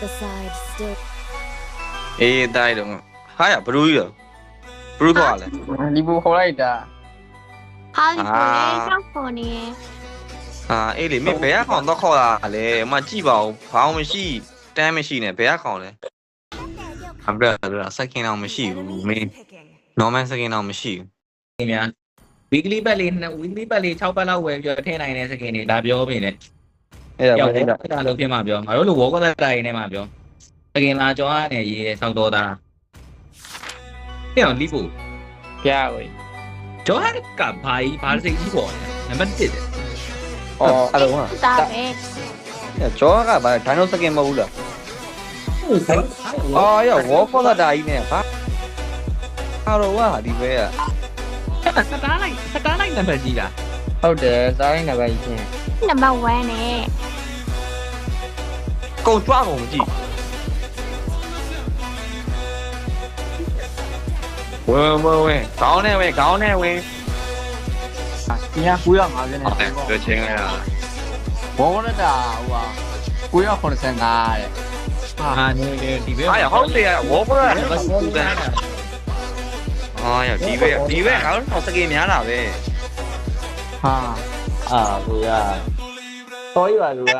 The side still အေးတိုက်တော့ဟာရဘရူးကြီးတော့ဘရူးခေါ်ရလဲလီဘူခေါ်လိုက်တာဟာလီကိုလေအာကြောက်ခေါ်နေရယ်ဟာအေးလေမင်းဘယ်ကခေါင်တော့ခေါ်လာလဲအမကြည့်ပါဦးဘောင်းမရှိတန်းမရှိနဲ့ဘယ်ကခေါင်လဲအဘရဒါစကင်အောင်မရှိဘူးမင်း normal စကင်အောင်မရှိဘူးနေများ weekly ပတ်လေးနဲ့ weekly ပတ်လေး6ပတ်လောက်ဝယ်ပြီးတော့ထည့်နိုင်တဲ့စကင်တွေဒါပြောပြနေအဲ့ဒါရောက်ဘတယ် ယ်ကဒါလို့ဖြစ်မှာပြောငါတို့လို walk သက်တိုင်းနဲ့မှာပြောစကင်လာကြောင်းနဲ့ရေးဆောက်တော်တာပြောင်းလီဖို့ပြားဝေးကျော်ကဘာကြီးဘာစိတ်ကြီးပေါ်နံပါတ်1တဲ့အော်အဲ့တော့ဟာဒါပဲကျော်ကဘာဒိုင်နိုစကင်မဟုတ်ဘူးလားအော်ရဝေါ်ခေါ်လာတာကြီးနဲ့ဘာဟာတော့ဟာဒီဘဲကစတားလိုက်စတားလိုက်နံပါတ်ကြီးလားဟုတ်တယ်စားရင်းနံပါတ်ကြီးချင်း နံပါတ်1နဲ့ကုံကြွားကုန်ကြည့်ဝဲဝဲဝဲခေါင်းနဲ့ဝဲခေါင်းနဲ့ဝဲဒီက950နဲ့ဟုတ်တယ်ပြောချင်းရတာဘောရတာဟိုက985တဲ့အာနေဒီဘက်ဟာရဟုတ်တယ်ဝေါ်ခေါ်လာတယ်ဘာစကူကန်ဟာရဒီဘဲဒီဘဲငါတို့စကင်များတာပဲဟာ အာဘူရတော်ရပါလူက